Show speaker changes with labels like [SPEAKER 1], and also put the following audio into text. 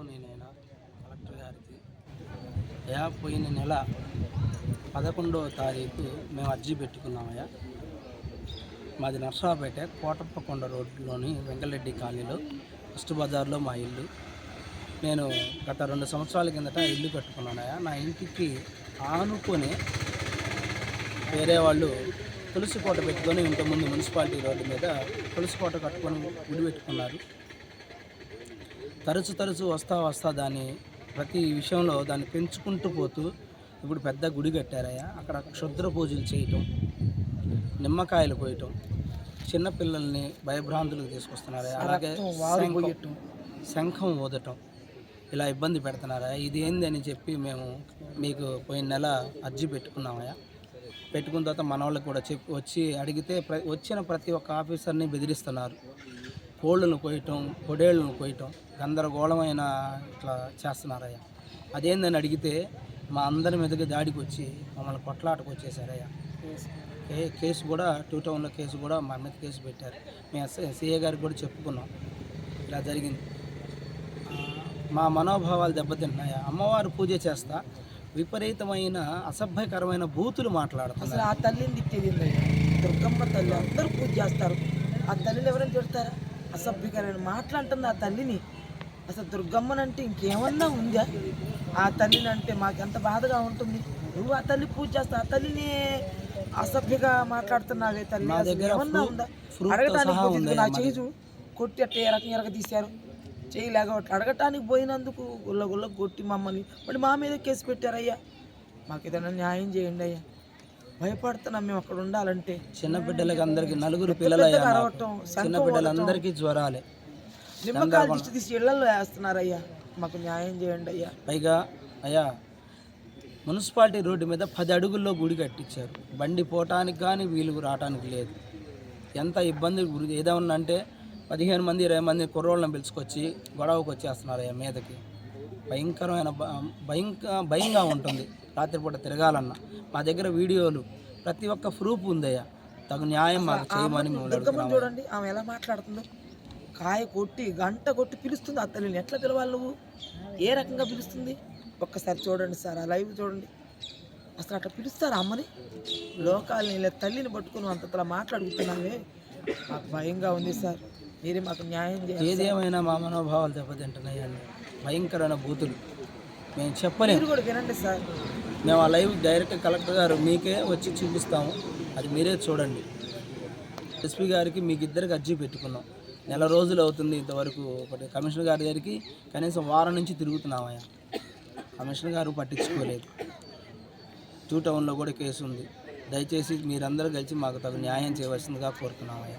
[SPEAKER 1] గౌరవనీయులైన కలెక్టర్ గారికి అయా పోయిన నెల పదకొండవ తారీఖు మేము అర్జీ పెట్టుకున్నామయ్యా. మాది నర్సరాపేట కోటప్పకొండ రోడ్లోని వెంకరెడ్డి కాలనీలో ఫస్ట్ బజార్లో మా ఇల్లు. నేను గత రెండు సంవత్సరాల కిందట ఇల్లు కట్టుకున్నానయ్యా. నా ఇంటికి ఆనుకొని వేరే వాళ్ళు తులసి కోట పెట్టుకొని ఇంతకుముందు మున్సిపాలిటీ రోడ్డు మీద తులసి కోట కట్టుకొని గుడి పెట్టుకున్నారు. తరచు తరచు వస్తా వస్తా దాన్ని ప్రతి విషయంలో దాన్ని పెంచుకుంటూ పోతూ ఇప్పుడు పెద్ద గుడి కట్టారయ్యా. అక్కడ క్షుద్ర పూజలు చేయటం నిమ్మకాయలు కోయటం చిన్నపిల్లల్ని భయభ్రాంతులకు తీసుకొస్తున్నారు అలాగే శంఖం- శంఖం ఊదటం ఇలా ఇబ్బంది పెడుతున్నారా ఇది ఏంది అని చెప్పి మేము మీకు పోయిన నెల అర్జీ పెట్టుకున్నామయ్యా. పెట్టుకున్న తర్వాత మన వాళ్ళకి కూడా చెప్పి వచ్చి అడిగితే ప్ర వచ్చిన ప్రతి ఒక్క ఆఫీసర్ని బెదిరిస్తున్నారు. కోళ్ళను కోయటం పొడేళ్ళను కోయటం గందరగోళమైన ఇట్లా చేస్తున్నారయ్యా. అదేందని అడిగితే మా అందరి మీదకి దాడికి వచ్చి మమ్మల్ని కొట్లాటకు వచ్చేసారయ్యా. కే కేసు కూడా టూ టౌన్లో కేసు కూడా మా మీద కేసు పెట్టారు. మేము సిఏ గారికి కూడా చెప్పుకున్నాం. ఇలా జరిగింది. మా మనోభావాలు దెబ్బతింటున్నాయా అమ్మవారు పూజ చేస్తా విపరీతమైన అసభ్యకరమైన బూతులు మాట్లాడుతున్నారు.
[SPEAKER 2] అసలు ఆ తల్లిని తిట్టేది ఏందయ్యా? దుర్గమ్మ తల్లి అందరూ పూజ చేస్తారు. ఆ తల్లిని ఎవరైనా తిడతారా? అసభ్యకరమైన మాట్లాడుతుంది ఆ తల్లిని అసలు దుర్గమ్మనంటే ఇంకేమన్నా ఉందా? ఆ తల్లిని అంటే మాకెంత బాధగా ఉంటుంది. నువ్వు ఆ తల్లి పూజ చేస్తావు ఆ తల్లిని అసభ్యగా మాట్లాడుతున్నావే తల్లి. ఏమన్నా ఉందా? అడగటానికి నా చేయి చూడు. కొట్టి అట్ట ఏ రకంగా ఎరగ తీశారు చేయలేక అడగటానికి పోయినందుకు గుల్ల గుల్ల కొట్టి మమ్మల్ని. మరి మా మీద కేసు పెట్టారయ్యా. మాకు ఏదైనా న్యాయం చేయండి అయ్యా. భయపడుతున్నాం మేము అక్కడ ఉండాలంటే.
[SPEAKER 1] చిన్న బిడ్డలకి అందరికి నలుగురు నాకు.
[SPEAKER 2] అరవటం,
[SPEAKER 1] చిన్న బిడ్డలందరికీ జ్వరాలే.
[SPEAKER 2] దిష్టి తీసి ఇళ్ళలో వేస్తున్నారయ్యా. మాకు న్యాయం చేయండి అయ్యా.
[SPEAKER 1] పైగా అయ్యా మున్సిపాలిటీ రోడ్డు మీద పది అడుగుల్లో గుడి కట్టించారు. బండి పోవటానికి కానీ వీలు రావటానికి లేదు. ఎంత ఇబ్బంది గురి ఏదన్నా అంటే పదిహేను మంది ఇరవై మంది కుర్రోళ్ళని పిలుచుకొచ్చి గొడవకు వచ్చేస్తున్నారు అయ్యా మీదకి. భయంకరమైన భ- భయంక భయంగా ఉంటుంది. రాత్రిపూట తిరగాలన్న మా దగ్గర వీడియోలు ప్రతి ఒక్క ప్రూఫ్ ఉందయ్యా. తగు న్యాయం మాకు చేయమని
[SPEAKER 2] చూడండి ఆమె ఎలా మాట్లాడుతుందో. కాయ కొట్టి గంట కొట్టి పిలుస్తుంది ఆ తల్లిని. ఎట్లా పిలవాలి నువ్వు? ఏ రకంగా పిలుస్తుంది? ఒక్కసారి చూడండి సార్ ఆ లైవ్ చూడండి. అసలు అట్లా పిలుస్తారు అమ్మని? లోకాలని ఇలా తల్లిని పట్టుకుని అంతలా మాట్లాడుతున్నావే మాకు భయంగా ఉంది సార్. మీరే మాకు న్యాయం చేయాలి
[SPEAKER 1] ఏది ఏమైనా మా మనోభావాలు దెబ్బతింటున్నాయండి భయంకరమైన బూతులు. మేము చెప్పలేము.
[SPEAKER 2] మీరు కూడా వినండి సార్.
[SPEAKER 1] మేము ఆ లైవ్ డైరెక్ట్ కలెక్టర్ గారు మీకే వచ్చి చూపిస్తాము. అది మీరే చూడండి. ఎస్పీ గారికి మీకు ఇద్దరికి అర్జీ పెట్టుకున్నాం. నెల రోజులు అవుతుంది ఇంతవరకు ఒకటి. కమిషనర్ గారి దగ్గరికి కనీసం వారం నుంచి తిరుగుతున్నామయ్యా. కమిషనర్ గారు పట్టించుకోలేదు. టూ టౌన్లో కూడా కేసు ఉంది. దయచేసి మీరందరూ కలిసి మాకు తగు న్యాయం చేయవలసిందిగా కోరుతున్నామయ్యా.